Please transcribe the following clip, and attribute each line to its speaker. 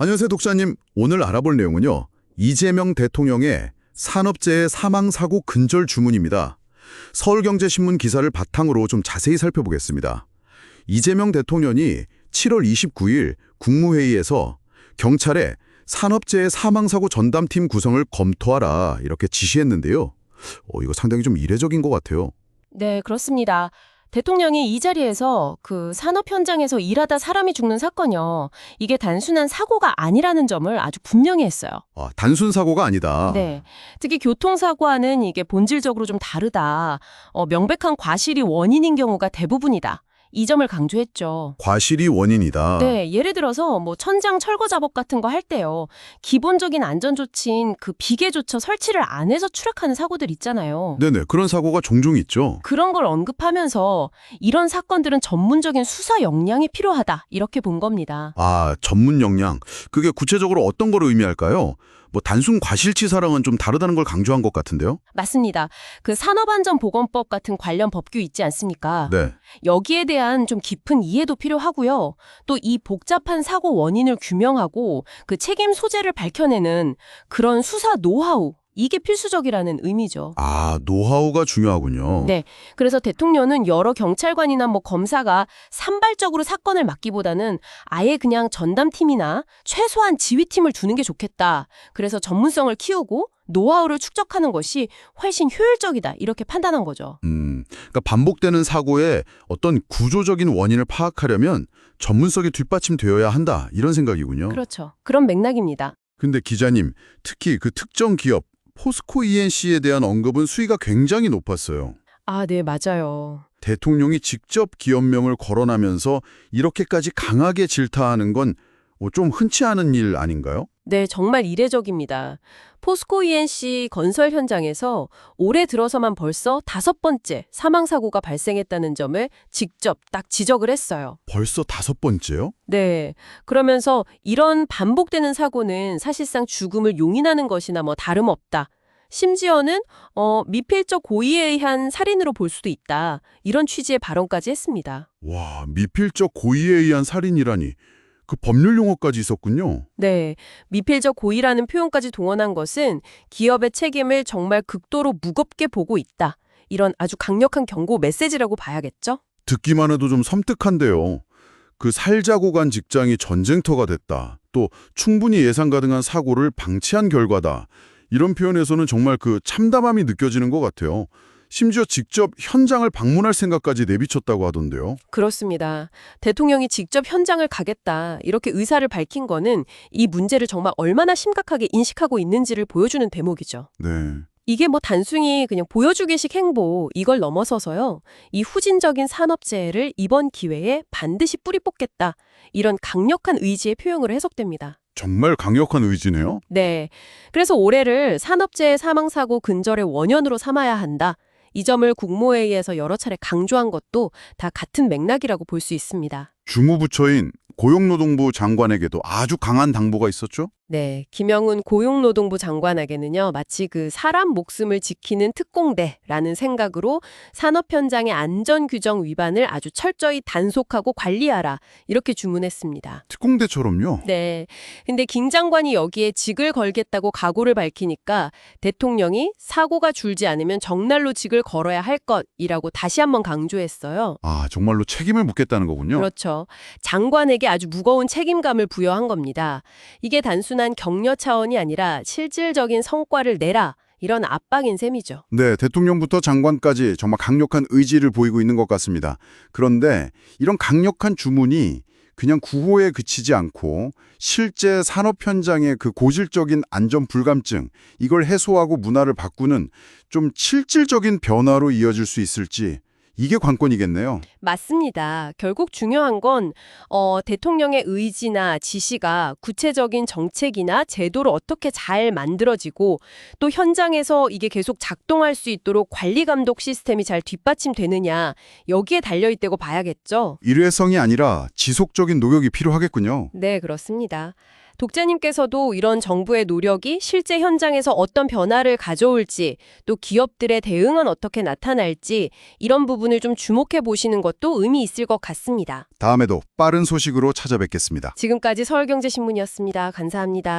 Speaker 1: 안녕하세요, 독자님. 오늘 알아볼 내용은요. 이재명 대통령의 산업재해 사망사고 근절 주문입니다. 서울경제신문 기사를 바탕으로 좀 자세히 살펴보겠습니다. 이재명 대통령이 7월 29일 국무회의에서 경찰에 산업재해 사망사고 전담팀 구성을 검토하라 이렇게 지시했는데요. 어, 이거 상당히 좀 이례적인 것 같아요.
Speaker 2: 네, 그렇습니다. 대통령이 이 자리에서 그 산업 현장에서 일하다 사람이 죽는 사건이요. 이게 단순한 사고가 아니라는 점을 아주 분명히 했어요.
Speaker 1: 아, 단순 사고가 아니다.
Speaker 2: 네. 특히 교통사고와는 이게 본질적으로 좀 다르다. 어, 명백한 과실이 원인인 경우가 대부분이다. 이 점을 강조했죠.
Speaker 1: 과실이 원인이다.
Speaker 2: 네, 예를 들어서 뭐 천장 철거 작업 같은 거 할 때요. 기본적인 안전 조치인 그 비계조처 설치를 안 해서 추락하는 사고들 있잖아요.
Speaker 1: 네네, 그런 사고가 종종 있죠.
Speaker 2: 그런 걸 언급하면서 이런 사건들은 전문적인 수사 역량이 필요하다. 이렇게 본 겁니다.
Speaker 1: 아, 전문 역량. 그게 구체적으로 어떤 걸 의미할까요? 뭐 단순 과실치사랑은 좀 다르다는 걸 강조한 것 같은데요?
Speaker 2: 맞습니다. 그 산업안전보건법 같은 관련 법규 있지 않습니까?
Speaker 1: 네.
Speaker 2: 여기에 대한 좀 깊은 이해도 필요하고요. 또 이 복잡한 사고 원인을 규명하고 그 책임 소재를 밝혀내는 그런 수사 노하우 이게 필수적이라는 의미죠.
Speaker 1: 아, 노하우가 중요하군요.
Speaker 2: 네. 그래서 대통령은 여러 경찰관이나 뭐 검사가 산발적으로 사건을 맡기보다는 아예 그냥 전담팀이나 최소한 지휘팀을 두는 게 좋겠다. 그래서 전문성을 키우고 노하우를 축적하는 것이 훨씬 효율적이다. 이렇게 판단한 거죠.
Speaker 1: 음, 그러니까 반복되는 사고의 어떤 구조적인 원인을 파악하려면 전문성이 뒷받침되어야 한다. 이런 생각이군요.
Speaker 2: 그렇죠. 그런 맥락입니다.
Speaker 1: 근데 기자님, 특히 그 특정 기업 포스코 ENC에 대한 언급은 수위가 굉장히 높았어요.
Speaker 2: 아, 네, 맞아요.
Speaker 1: 대통령이 직접 기업명을 거론하면서 이렇게까지 강하게 질타하는 건 좀 흔치 않은 일 아닌가요?
Speaker 2: 네, 정말 이례적입니다. 포스코 ENC 건설 현장에서 올해 들어서만 벌써 다섯 번째 사망 사고가 발생했다는 점을 직접 딱 지적을 했어요.
Speaker 1: 벌써 다섯 번째요?
Speaker 2: 네. 그러면서 이런 반복되는 사고는 사실상 죽음을 용인하는 것이나 뭐 다름없다. 심지어는 어, 미필적 고의에 의한 살인으로 볼 수도 있다. 이런 취지의 발언까지 했습니다.
Speaker 1: 와, 미필적 고의에 의한 살인이라니. 그 법률 용어까지 있었군요.
Speaker 2: 네. 미필적 고의라는 표현까지 동원한 것은 기업의 책임을 정말 극도로 무겁게 보고 있다. 이런 아주 강력한 경고 메시지라고 봐야겠죠?
Speaker 1: 듣기만 해도 좀 섬뜩한데요. 그 살자고 간 직장이 전쟁터가 됐다. 또 충분히 예상 가능한 사고를 방치한 결과다. 이런 표현에서는 정말 그 참담함이 느껴지는 것 같아요. 심지어 직접 현장을 방문할 생각까지 내비쳤다고 하던데요.
Speaker 2: 그렇습니다. 대통령이 직접 현장을 가겠다. 이렇게 의사를 밝힌 거는 이 문제를 정말 얼마나 심각하게 인식하고 있는지를 보여주는 대목이죠.
Speaker 1: 네.
Speaker 2: 이게 뭐 단순히 그냥 보여주기식 행보 이걸 넘어서서요. 이 후진적인 산업재해를 이번 기회에 반드시 뿌리 뽑겠다. 이런 강력한 의지의 표현으로 해석됩니다.
Speaker 1: 정말 강력한 의지네요.
Speaker 2: 네. 그래서 올해를 산업재해 사망사고 근절의 원년으로 삼아야 한다. 이 점을 국무회의에서 여러 차례 강조한 것도 다 같은 맥락이라고 볼 수 있습니다.
Speaker 1: 주무부처인 고용노동부 장관에게도 아주 강한 당부가 있었죠?
Speaker 2: 네, 김영훈 고용노동부 장관에게는요, 마치 그 사람 목숨을 지키는 특공대라는 생각으로 산업 현장의 안전 규정 위반을 아주 철저히 단속하고 관리하라 이렇게 주문했습니다.
Speaker 1: 특공대처럼요?
Speaker 2: 네, 근데 김 장관이 여기에 직을 걸겠다고 각오를 밝히니까 대통령이 사고가 줄지 않으면 정날로 직을 걸어야 할 것이라고 다시 한번 강조했어요.
Speaker 1: 아, 정말로 책임을 묻겠다는 거군요.
Speaker 2: 그렇죠. 장관에게 아주 무거운 책임감을 부여한 겁니다. 이게 단순한 격려 차원이 아니라 실질적인 성과를 내라. 이런 압박인 셈이죠.
Speaker 1: 네, 대통령부터 장관까지 정말 강력한 의지를 보이고 있는 것 같습니다. 그런데 이런 강력한 주문이 그냥 구호에 그치지 않고 실제 산업 현장의 그 고질적인 안전 불감증 이걸 해소하고 문화를 바꾸는 좀 실질적인 변화로 이어질 수 있을지 이게 관건이겠네요.
Speaker 2: 맞습니다. 결국 중요한 건 어, 대통령의 의지나 지시가 구체적인 정책이나 제도로 어떻게 잘 만들어지고 또 현장에서 이게 계속 작동할 수 있도록 관리 감독 시스템이 잘 뒷받침되느냐 여기에 달려 있다고 봐야겠죠.
Speaker 1: 일회성이 아니라 지속적인 노력이 필요하겠군요.
Speaker 2: 네, 그렇습니다. 독자님께서도 이런 정부의 노력이 실제 현장에서 어떤 변화를 가져올지 또 기업들의 대응은 어떻게 나타날지 이런 부분을 좀 주목해 보시는 것도 의미 있을 것 같습니다.
Speaker 1: 다음에도 빠른 소식으로 찾아뵙겠습니다.
Speaker 2: 지금까지 서울경제신문이었습니다. 감사합니다.